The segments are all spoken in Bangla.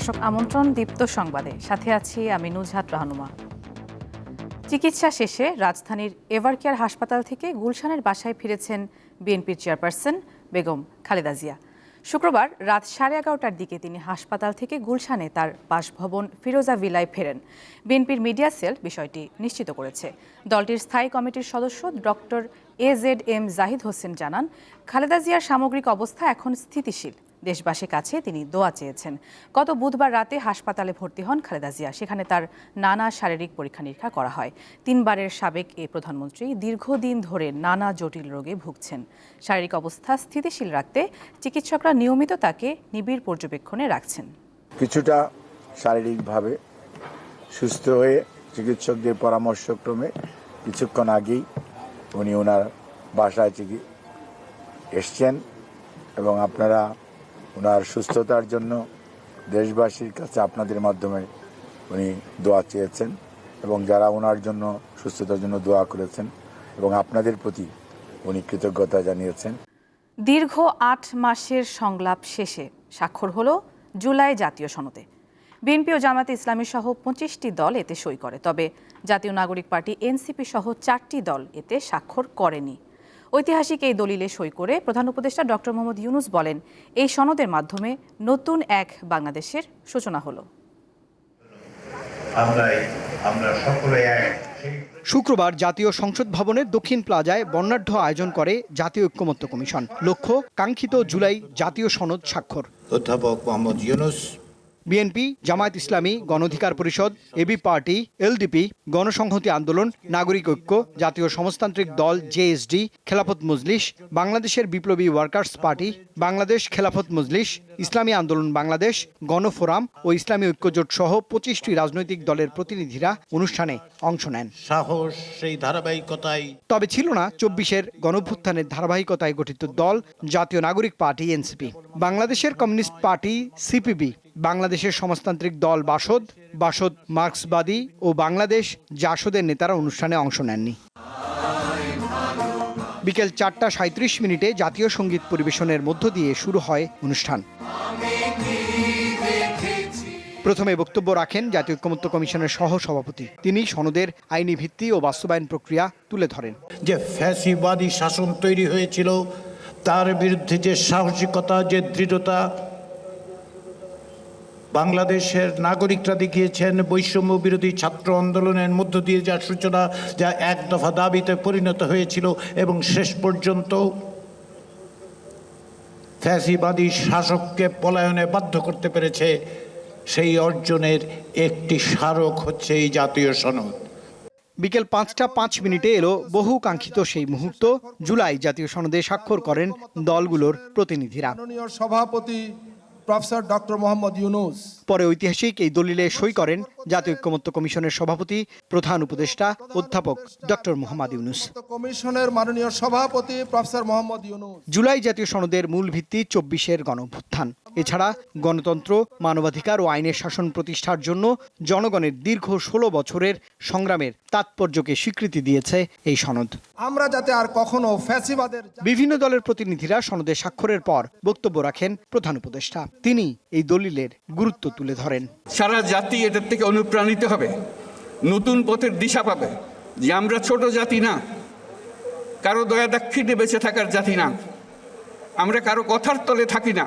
দর্শক আমন্ত্রণ দীপ্ত সংবাদে। সাথে আছি আমি নুজহাত রাহনুমা। চিকিৎসা শেষে রাজধানীর এভারকেয়ার হাসপাতাল থেকে গুলশানের বাসায় ফিরেছেন বিএনপির চেয়ারপারসন বেগম খালেদা জিয়া। শুক্রবার রাত সাড়ে এগারোটার দিকে তিনি হাসপাতাল থেকে গুলশানে তার বাসভবন ফিরোজা ভিলায় ফেরেন। বিএনপির মিডিয়া সেল বিষয়টি নিশ্চিত করেছে। দলটির স্থায়ী কমিটির সদস্য doctor A Z M Zahid Hossain জানান, খালেদা জিয়ার সামগ্রিক অবস্থা এখন স্থিতিশীল। দেশবাসীর কাছে তিনি দোয়া চেয়েছেন। গত বুধবার রাতে হাসপাতালে ভর্তি হন খালেদা জিয়া। সেখানে তার নানা শারীরিক পরীক্ষা নিরীক্ষা করা হয়। তিনবারের সাবেক এ প্রধানমন্ত্রী দীর্ঘদিন ধরে নানা জটিল রোগে ভুগছেন। শারীরিক অবস্থা স্থিতিশীল রাখতে চিকিৎসকরা নিয়মিত তাকে নিবিড় পর্যবেক্ষণে রাখছেন। কিছুটা শারীরিকভাবে সুস্থ হয়ে চিকিৎসকদের পরামর্শক্রমে কিছুক্ষণ আগেই উনি ওনার বাসায় এসছেন এবং আপনারা ওনার সুস্থতার জন্য দেশবাসীর কাছে আপনাদের মাধ্যমে উনি দোয়া চেয়েছেন এবং যারা ওনার জন্য, সুস্থতার জন্য দোয়া করেছেন এবং আপনাদের প্রতি উনি কৃতজ্ঞতা জানিয়েছেন। দীর্ঘ আট মাসের সংলাপ শেষে স্বাক্ষর হলো জুলাই জাতীয় সনদে। বিএনপি ও জামাতে ইসলামী সহ পঁচিশটি দল এতে সই করে, তবে জাতীয় নাগরিক পার্টি এনসিপি সহ চারটি দল এতে স্বাক্ষর করেনি। ঐতিহাসিক এই দলিলে সই করে প্রধান উপদেষ্টা ডক্টর মোহাম্মদ ইউনুস বলেন এই সনদের মাধ্যমে নতুন এক বাংলাদেশের সূচনা হলো। আমরা সকলে এক। শুক্রবার জাতীয় সংসদ ভবনের দক্ষিণ প্লাজায় বর্ণাঢ্য আয়োজন করে জাতীয় ঐক্যমত্য কমিশন। লক্ষ্য কাঙ্ক্ষিত জুলাই জাতীয় সনদ স্বাক্ষর। অধ্যাপক মোহাম্মদ ইউনুস বিএনপি জামায়াত ইসলামী গণঅধিকার পরিষদ এবি পার্টি এলডিপি গণসংহতি আন্দোলন নাগরিক ঐক্য জাতীয় সমাজতান্ত্রিক দল জেএসডি খেলাফত মজলিস বাংলাদেশের বিপ্লবী ওয়ার্কার্স পার্টি বাংলাদেশ খেলাফত মজলিস ইসলামী আন্দোলন বাংলাদেশ গণফোরাম ও ইসলামী ঐক্যজোট সহ পঁচিশটি রাজনৈতিক দলের প্রতিনিধিরা অনুষ্ঠানে অংশ নেন। সাহস সেই ধারাবাহিকতায়। তবে ছিল না চব্বিশের গণভ্যুত্থানের ধারাবাহিকতায় গঠিত দল জাতীয় নাগরিক পার্টি এনসিপি। বাংলাদেশের কমিউনিস্ট পার্টি সিপিবি বাংলাদেশের সমাজতান্ত্রিক দল বাসদ বাসদ মার্ক্সবাদী ও বাংলাদেশ জাসদের নেতারা অনুষ্ঠানে অংশ নেননি। বিকেল চারটা সাঁত্রিশ মিনিটে জাতীয় সংগীত পরিবেশনের মধ্য দিয়ে শুরু হয় অনুষ্ঠান। প্রথমে বক্তব্য রাখেন জাতীয় ঐক্যমত্য কমিশনের সহ সভাপতি তিনি সনদের আইনি ভিত্তি ও বাস্তবায়ন প্রক্রিয়া তুলে ধরেন। যে ফ্যাসিবাদী শাসন তৈরি হয়েছিল, তার বিরুদ্ধে যে সাহসিকতা, যে দৃঢ়তা বাংলাদেশের নাগরিকরা দেখিয়েছেন বৈষম্য বিরোধী ছাত্র আন্দোলনের মধ্য দিয়ে যার সূচনা যা এক দফা দাবিতে পরিণত হয়েছিল এবং শেষ পর্যন্ত ফ্যাসিবাদী শাসককে পলায়নে বাধ্য করতে পেরেছে সেই অর্জনের একটি স্মারক হচ্ছে এই জাতীয় সনদ। বিকেল পাঁচটা পাঁচ মিনিটে এলো বহু কাঙ্ক্ষিত সেই মুহূর্ত। জুলাই জাতীয় সনদে স্বাক্ষর করেন দলগুলোর প্রতিনিধিরা। সভাপতি প্রফেসর ডক্টর মোহাম্মদ ইউনুস। পরে ঐতিহাসিক এই দলিলে সই করেন জাতীয় ঐক্যমত্য কমিশনের সভাপতি প্রধান উপদেষ্টা অধ্যাপক ডক্টর মোহাম্মদ ইউনুস। কমিশনের মাননীয় সভাপতি প্রফেসর মোহাম্মদ ইউনুস। জুলাই জাতীয় সনদের মূল ভিত্তি চব্বিশের গণভ্যুত্থান। এছাড়া গণতন্ত্র মানবাধিকার ও আইনের শাসন প্রতিষ্ঠার জন্য জনগণের দীর্ঘ ষোলো বছরের সংগ্রামের তাৎপর্যকে স্বীকৃতি দিয়েছে এই সনদ। আমরা যাতে আর কখনো ফ্যাসিবাদের বিভিন্ন দলের প্রতিনিধিরা সনদে স্বাক্ষরের পর বক্তব্য রাখেন প্রধান উপদেষ্টা। তিনি এই দলিলের গুরুত্ব তুলে ধরেন। সারা জাতি এটার থেকে অনুপ্রাণিত হবে নতুন পথের দিশা পাবে। যে আমরা ছোট জাতি না কারও দয়া দাক্ষিণ্যে বেঁচে থাকার জাতি না আমরা কারও কথার তলে থাকি না।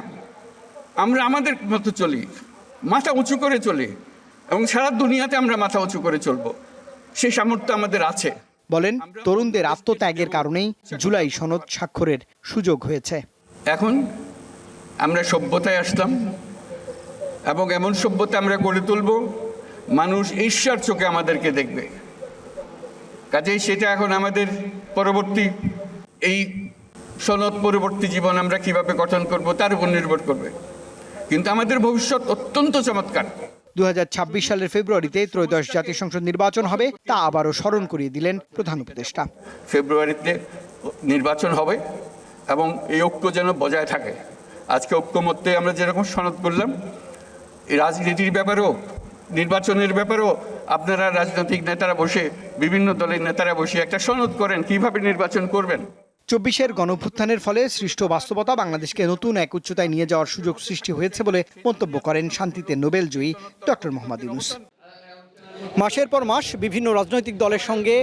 আমরা আমাদের মতো চলি মাথা উঁচু করে চলি এবং সারা দুনিয়াতে আমরা মাথা উঁচু করে চলবো। সেই সামর্থ্য আমাদের আছে। বলেন তরুণদের আত্মত্যাগের কারণেই জুলাই সনদ স্বাক্ষরের সুযোগ হয়েছে। এখন আমরা সভ্যতায় আসলাম এবং এমন সভ্যতা আমরা গড়ে তুলব মানুষ ঈশ্বর চোখে আমাদেরকে দেখবে। কাজেই সেটা এখন আমাদের পরবর্তী এই সনদ পরবর্তী জীবন আমরা কীভাবে গঠন করব তার উপর নির্ভর করবে। কিন্তু আমাদের ভবিষ্যৎ অত্যন্ত চমৎকার। দু হাজার ছাব্বিশ সালের ফেব্রুয়ারিতে ত্রয়োদশ জাতীয় সংসদ নির্বাচন হবে তা আবারও স্মরণ করিয়ে দিলেন প্রধান উপদেষ্টা। ফেব্রুয়ারিতে নির্বাচন হবে এবং এই ঐক্য যেন বজায় থাকে। আজকে ঐক্যমত্যে আমরা যেরকম সনদ করলাম রাজনীতির ব্যাপারেও, নির্বাচনের ব্যাপারেও, আপনারা রাজনৈতিক নেতারা বসে, বিভিন্ন দলের নেতারা বসে একটা সনদ করেন, কীভাবে নির্বাচন করবেন? চব্বিশের গণভ্যুত্থানের ফলে সৃষ্ট বাস্তবতা বাংলাদেশকে নতুন এক উচ্চতায় নিয়ে যাওয়ার সুযোগ সৃষ্টি হয়েছে বলে মন্তব্য করেন শান্তিতে নোবেল জয়ী ডক্টর মোহাম্মদ ইউনুস। মাসের পর মাস বিভিন্ন রাজনৈতিক দলের সঙ্গে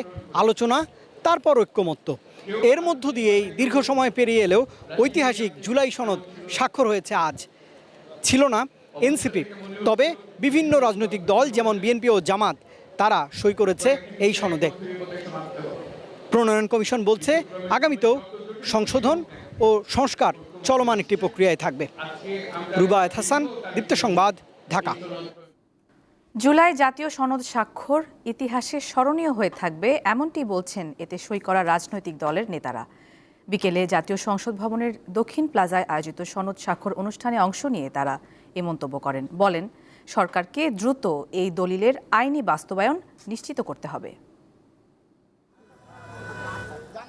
আলোচনা, তারপর ঐক্যমত্য। এর মধ্য দিয়েই দীর্ঘ সময় পেরিয়ে এলেও ঐতিহাসিক জুলাই সনদ স্বাক্ষর হয়েছে আজ। ছিল না এনসিপি, তবে বিভিন্ন রাজনৈতিক দল যেমন বিএনপি ও জামাত, তারা সই করেছে এই সনদে। প্রণয়ন কমিশন বলছে, আগামীতেও সংশোধন ও সংস্কার চলমান একটি প্রক্রিয়ায় থাকবে। রুবায়ত হাসান, দীপ্ত সংবাদ, ঢাকা। জুলাই জাতীয় সনদ স্বাক্ষর ইতিহাসে স্মরণীয় হয়ে থাকবে, এমনটি বলছেন এতে সই করা রাজনৈতিক দলের নেতারা। বিকেলে জাতীয় সংসদ ভবনের দক্ষিণ প্লাজায় আয়োজিত সনদ স্বাক্ষর অনুষ্ঠানে অংশ নিয়ে তারা এ মন্তব্য করেন। বলেন, সরকারকে দ্রুত এই দলিলের আইনি বাস্তবায়ন নিশ্চিত করতে হবে।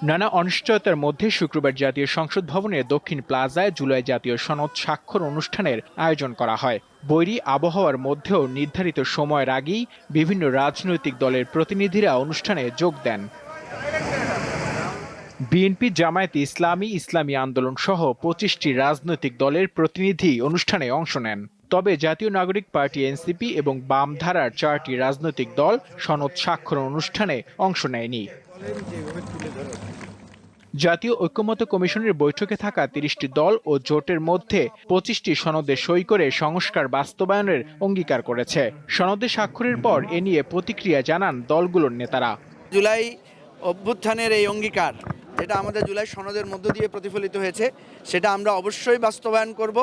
নানা অনিশ্চয়তার মধ্যে শুক্রবার জাতীয় সংসদ ভবনে দক্ষিণ প্লাজায় জুলাই জাতীয় সনদ স্বাক্ষর অনুষ্ঠানের আয়োজন করা হয়। বৈরী আবহাওয়ার মধ্যেও নির্ধারিত সময়ের আগেই বিভিন্ন রাজনৈতিক দলের প্রতিনিধিরা অনুষ্ঠানে যোগ দেন। বিএনপি জামায়াতে ইসলামী ইসলামী আন্দোলন সহ পঁচিশটি রাজনৈতিক দলের প্রতিনিধি অনুষ্ঠানে অংশ নেন। তবে জাতীয় নাগরিক পার্টি এনসিপি এবং বামধারার চারটি রাজনৈতিক দল সনদ স্বাক্ষর অনুষ্ঠানে অংশ নেয়নি। জাতীয় ঐক্যমত্য কমিশনের বৈঠকে থাকা তিরিশটি দল ও জোটের মধ্যে পঁচিশটি সনদে সই করে সংস্কার বাস্তবায়নের অঙ্গীকার করেছে। সনদে স্বাক্ষরের পর এ নিয়ে প্রতিক্রিয়া জানান দলগুলোর নেতারা। জুলাই অভ্যুত্থানের এই অঙ্গীকার, যেটা আমাদের জুলাই সনদের মধ্য দিয়ে প্রতিফলিত হয়েছে, সেটা আমরা অবশ্যই বাস্তবায়ন করব।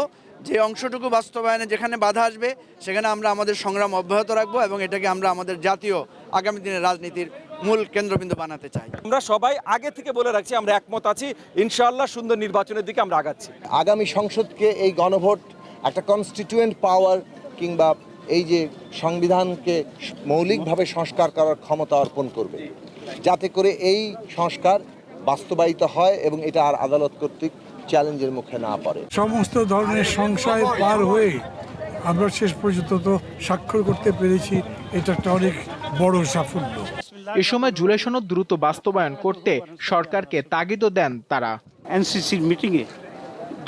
যে অংশটুকু বাস্তবায়নে যেখানে বাধা আসবে, সেখানে আমরা আমাদের সংগ্রাম অব্যাহত রাখব এবং এটাকে আমরা আমাদের জাতীয় আগামী দিনের রাজনীতির মূল কেন্দ্রবিন্দু বানাতে চাই। আমরা সবাই আগে থেকে বলে রাখছি আমরা একমত আছি ইনশাআল্লাহ সুন্দর নির্বাচনের দিকে আমরা আগাচ্ছি। আগামী সংসদকে এই গণভোট একটা কনস্টিটিউয়েন্ট পাওয়ার কিংবা এই যে সংবিধানকে মৌলিকভাবে সংস্কার করার ক্ষমতা অর্পণ করবে। যাতে করে এই সংস্কার বাস্তবায়িত হয় এবং এটা আর আদালত কর্তৃক চ্যালেঞ্জের মুখে না পড়ে। সমস্ত ধরনের সংশয় পার হয়ে আমরা শেষ পর্যন্ত তো স্বাক্ষর করতে পেরেছি এটা একটা অনেক বড় সাফল্য। এ সময় জুলাই সনদ দ্রুত বাস্তবায়ন করতে সরকারকে তাগিদও দেন তারা। এনসিসির মিটিংয়ে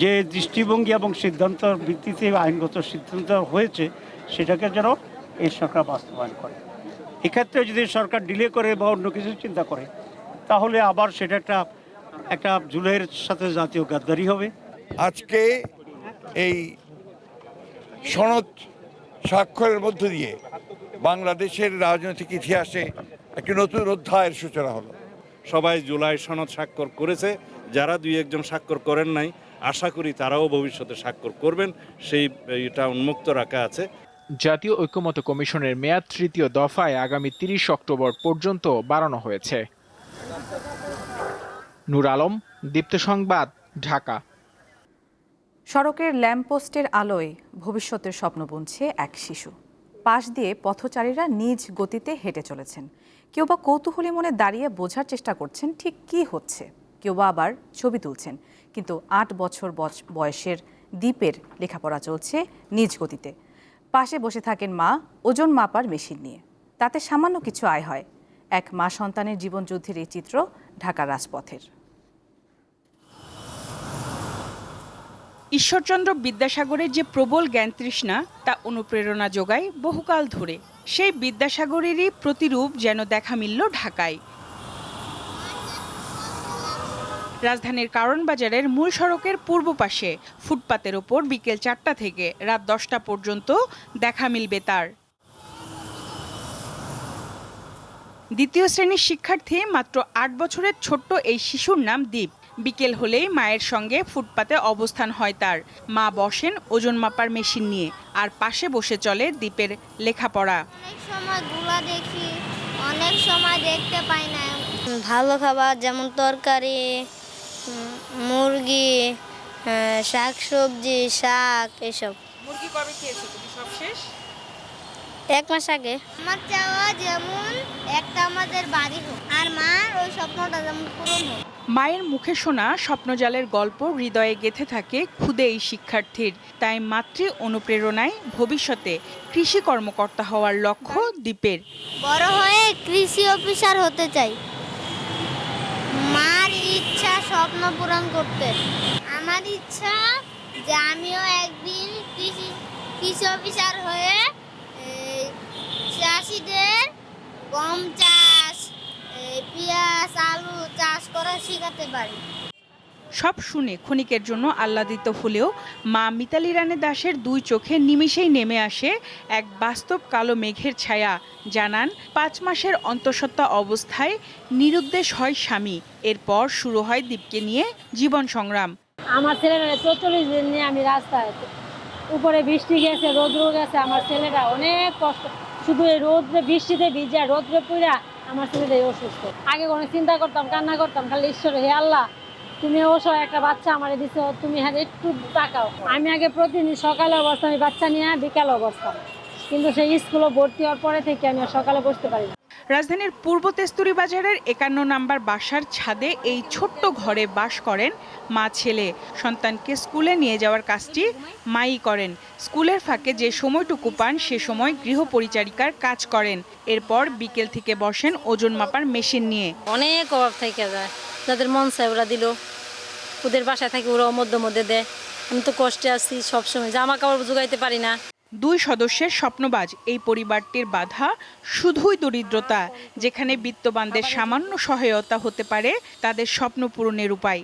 যে দৃষ্টিভঙ্গি এবং সিদ্ধান্তের ভিত্তিতে আইনগত সিদ্ধান্ত হয়েছে সেটাকে যেন এই সরকার বাস্তবায়ন করে। এক্ষেত্রে যদি সরকার ডিলে করে বা অন্য কিছু চিন্তা করে তাহলে আবার সেটা একটা একটা জুলাইয়ের সাথে জাতীয় গাদ্দারি হবে। আজকে এই সনদ স্বাক্ষরের মধ্য দিয়ে বাংলাদেশের রাজনৈতিক ইতিহাসে একটি নতুন অধ্যায়ের সূচনা হলো। সবাই জুলাই সনদ স্বাক্ষর করেছে। যারা দুই একজন স্বাক্ষর করেন নাই আশা করি তারাও ভবিষ্যতে স্বাক্ষর করবেন। সেই এটা উন্মুক্ত রাখা আছে। জাতীয় ঐক্যমত্য কমিশনের মেয়াদ তৃতীয় দফায় আগামী তিরিশ অক্টোবর পর্যন্ত বাড়ানো হয়েছে। নূর আলম দীপ্ত সংবাদ ঢাকা। সড়কের ল্যাম্পপোস্টের আলোয় ভবিষ্যতের স্বপ্ন বুনছে এক শিশু। পাশ দিয়ে পথচারীরা নিজ গতিতে হেঁটে চলেছেন। কেউ বা কৌতূহলী মনে দাঁড়িয়ে বোঝার চেষ্টা করছেন ঠিক কী হচ্ছে। কেউ বা আবার ছবি তুলছেন। কিন্তু আট বছর বছ- বয়সের দ্বীপের লেখাপড়া চলছে নিজ গতিতে। পাশে বসে থাকেন মা, ওজন মাপার মেশিন নিয়ে। তাতে সামান্য কিছু আয় হয়। এক মা সন্তানের জীবনযুদ্ধের এই চিত্র ঢাকার রাজপথের। ঈশ্বরচন্দ্র বিদ্যাসাগরের যে প্রবল জ্ঞানতৃষ্ণা তা অনুপ্রেরণা যোগায় বহুকাল ধরে। সেই বিদ্যাসাগরেরই প্রতিরূপ যেন দেখা মিলল ঢাকায়। রাজধানীর কারণ বাজারের মূল সড়কের পূর্ব পাশে, ফুটপাতের ওপর বিকেল চারটা থেকে রাত দশটা পর্যন্ত দেখা মিলবে তার। দ্বিতীয় শ্রেণির শিক্ষার্থী মাত্র আট বছরের ছোট্ট এই শিশুর নাম দীপ। বিকেল হলেই মায়ের সঙ্গে ফুটপাতে অবস্থান হয় তার। মা বসেন ওজন মাপার মেশিন নিয়ে আর পাশে বসে চলে দ্বীপের লেখাপড়া। অনেক সময়গুলা দেখি অনেক সময় দেখতে পাই না। ভালো খাবার যেমন তরকারি মুরগি শাক সবজি শাক এসব। মুরগি কবে খেয়েছো তুমি সব শেষ? এক মাস আগে। আমার চাওয়া যেমন একটা আমাদের বাড়ি হোক আর মার ওই স্বপ্নটা যেমন পূরণ হোক। মায়ের মুখে শোনা স্বপ্নজালের গল্প হৃদয়ে গেথে থাকে খুদে এই শিক্ষার্থীর। তাই মাতৃ অনুপ্রেরণায় ভবিষ্যতে কৃষি কর্মকর্তা হওয়ার লক্ষ্য দ্বীপের। বড় হয়ে কৃষি অফিসার হতে চাই। মার ইচ্ছা স্বপ্ন পূরণ করতে। আমার ইচ্ছা যে আমিও একদিন কৃষি কৃষি অফিসার হয়ে চাষিদের গম চাষ পেঁয়াজ আলু চাষ করা শেখাতে পারি। সব শুনে ক্ষণিকের জন্য আহ্লাদিত হলেও মা মিতালি রানী দাসের দুই চোখে নিমিষেই নেমে আসে এক বাস্তব কালো মেঘের ছায়া। জানান পাঁচ মাসের অন্তঃসত্ত্বা অবস্থায় নিরুদ্দেশ হয় স্বামী। এরপর শুরু হয় দীপকে নিয়ে জীবন সংগ্রাম। আমার ছেলেরা চৌচল্লিশ দিন নিয়ে আমি রাস্তায় উপরে বৃষ্টি গেছে রোদ্র গেছে আমার ছেলেরা অনেক কষ্ট। শুধু এই রোদ্রে বৃষ্টিতে ভিজা রোদ্রে পুরা আমার ছেলেটাই অসুস্থ। আগে কোনো চিন্তা করতাম, কান্না করতাম, খালি ঈশ্বর হে আল্লাহ, তুমি ওসব একটা বাচ্চা আমার দিছো, তুমি হ্যাঁ একটু টাকাও আমি আগে প্রতিদিন সকালে অবস্থা, আমি বাচ্চা নিয়ে বিকালে অবস্থাম কিন্তু সেই স্কুলে ভর্তি হওয়ার পরে থেকে আমি আর সকালে বসতে পারি না। রাজধানীর পূর্ব তেস্তুরি বাজারের একান্ন নাম্বার বাসার ছাদে এই ছোট্ট ঘরে বাস করেন মা ছেলে। সন্তানকে স্কুলে নিয়ে যাওয়ার কাজটি মাই করেন। স্কুলের ফাঁকে যে সময়টুকু পান সে সময় গৃহপরিচারিকার কাজ করেন। এরপর বিকেল থেকে বসেন ওজন মাপার মেশিন নিয়ে। অনেক অভাব থেকে যায়। যাদের মন চায় ওরা দিল। ওদের বাসায় থাকে ওরা মধ্যে মধ্যে দেয়। আমি তো কষ্টে আছি সবসময়। জামা কাপড় জোগাইতে পারি না। দুই সদস্যের স্বপ্নবাজ। এই পরিবারটির বাধা শুধুই দরিদ্রতা, যেখানে বিত্তবানদের সামান্য সহায়তা হতে পারে তাদের স্বপ্ন পূরণের উপায়।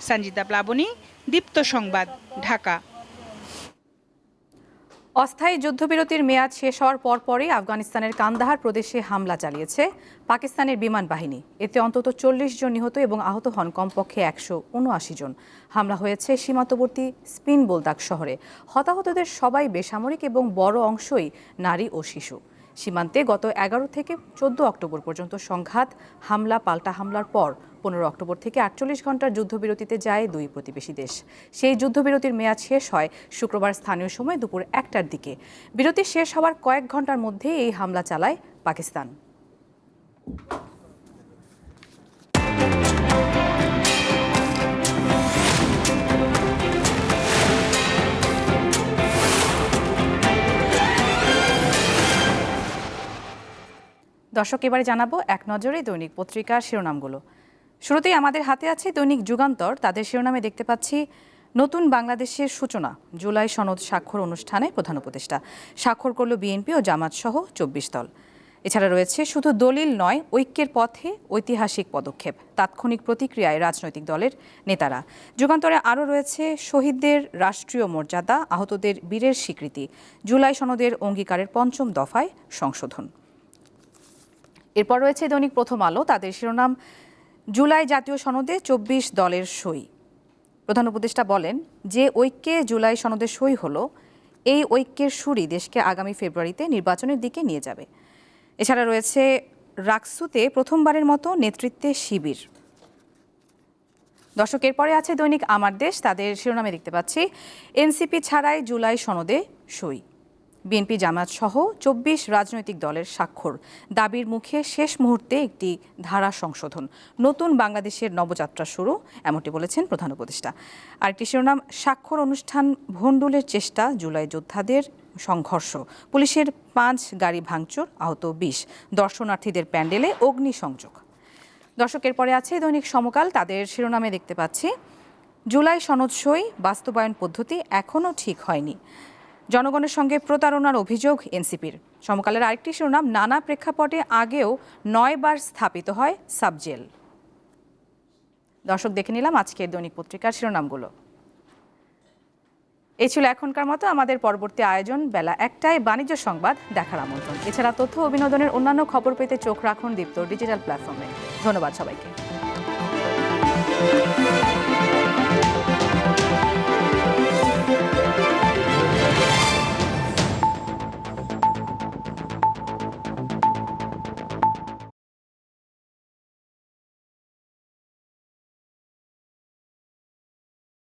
সঞ্জিতা প্লাবনী, দীপ্ত সংবাদ, ঢাকা। অস্থায়ী যুদ্ধবিরতির মেয়াদ শেষ হওয়ার পরপরই আফগানিস্তানের কান্দাহার প্রদেশে হামলা চালিয়েছে পাকিস্তানের বিমান বাহিনী। এতে অন্তত চল্লিশ জন নিহত এবং আহত হন, কমপক্ষে একশো উনআশি জন। হামলা হয়েছে সীমান্তবর্তী স্পিন বোলদাক শহরে। হতাহতদের সবাই বেসামরিক এবং বড় অংশই নারী ও শিশু। সীমান্তে গত এগারো থেকে চোদ্দ অক্টোবর পর্যন্ত সংঘাত, হামলা, পাল্টা হামলার পর পনেরো অক্টোবর থেকে আটচল্লিশ ঘণ্টার যুদ্ধবিরতিতে যায় দুই প্রতিবেশী দেশ। সেই যুদ্ধবিরতির মেয়াদ শেষ হয় শুক্রবার স্থানীয় সময় দুপুর একটার দিকে। বিরতি শেষ হওয়ার কয়েক ঘণ্টার মধ্যে এই হামলা চালায় পাকিস্তান। দর্শক, এবারে জানাব এক নজরে দৈনিক পত্রিকার শিরোনামগুলো। শুরুতেই আমাদের হাতে আছে দৈনিক যুগান্তর। তাদের শিরোনামে দেখতে পাচ্ছি নতুন বাংলাদেশের সূচনা। জুলাই সনদ স্বাক্ষর অনুষ্ঠানে প্রধান উপদেষ্টা। স্বাক্ষর করল বিএনপি ও জামাত সহ চব্বিশ দল। এছাড়া রয়েছে শুধু দলিল নয়, ঐক্যের পথে ঐতিহাসিক পদক্ষেপ। তাৎক্ষণিক প্রতিক্রিয়ায় রাজনৈতিক দলের নেতারা। যুগান্তরে আরও রয়েছে শহীদদের রাষ্ট্রীয় মর্যাদা, আহতদের বীরের স্বীকৃতি। জুলাই সনদের অঙ্গীকারের পঞ্চম দফায় সংশোধন। এরপর রয়েছে দৈনিক প্রথম আলো। তাদের শিরোনাম জুলাই জাতীয় সনদে চব্বিশ দলের সই। প্রধান উপদেষ্টা বলেন, যে ঐক্যে জুলাই সনদে সই হলো, এই ঐক্যের সুরই দেশকে আগামী ফেব্রুয়ারিতে নির্বাচনের দিকে নিয়ে যাবে। এছাড়া রয়েছে রাকসুতে প্রথমবারের মতো নেতৃত্বে শিবির। দর্শক, এরপরে আছে দৈনিক আমার দেশ, তাদের শিরোনামে দেখতে পাচ্ছি, এনসিপি ছাড়াই জুলাই সনদে সই। বিএনপি জামাত সহ চব্বিশ রাজনৈতিক দলের স্বাক্ষর। দাবির মুখে শেষ মুহূর্তে একটি ধারা সংশোধন। নতুন বাংলাদেশের নবযাত্রা শুরু, এমনটি বলেছেন প্রধান উপদেষ্টা। আরেকটি শিরোনাম, স্বাক্ষর অনুষ্ঠান ভণ্ডুলের চেষ্টা, জুলাই যোদ্ধাদের সংঘর্ষ। পুলিশের পাঁচ গাড়ি ভাঙচুর, আহত বিশ। দর্শনার্থীদের প্যান্ডেলে অগ্নিসংযোগ। দর্শকের পরে আছে দৈনিক সমকাল, তাদের শিরোনামে দেখতে পাচ্ছি, জুলাই সনদ সই, বাস্তবায়ন পদ্ধতি এখনও ঠিক হয়নি। জনগণের সঙ্গে প্রতারণার অভিযোগ এনসিপির। সমকালের আরেকটি শিরোনাম, নানা প্রেক্ষাপটে আগেও নয়বার স্থাপিত হয় সাবজেল। দর্শক দেখে নিলাম আজকের দৈনিক পত্রিকার শিরোনামগুলো। এই ছিল এখনকার মতো, আমাদের পরবর্তী আয়োজন বেলা একটায় বাণিজ্য সংবাদ, দেখার আমন্ত্রণ। এছাড়া তথ্য ও বিনোদনের অন্যান্য খবর পেতে চোখ রাখুন দীপ্ত ডিজিটাল প্ল্যাটফর্মে। ধন্যবাদ সবাইকে।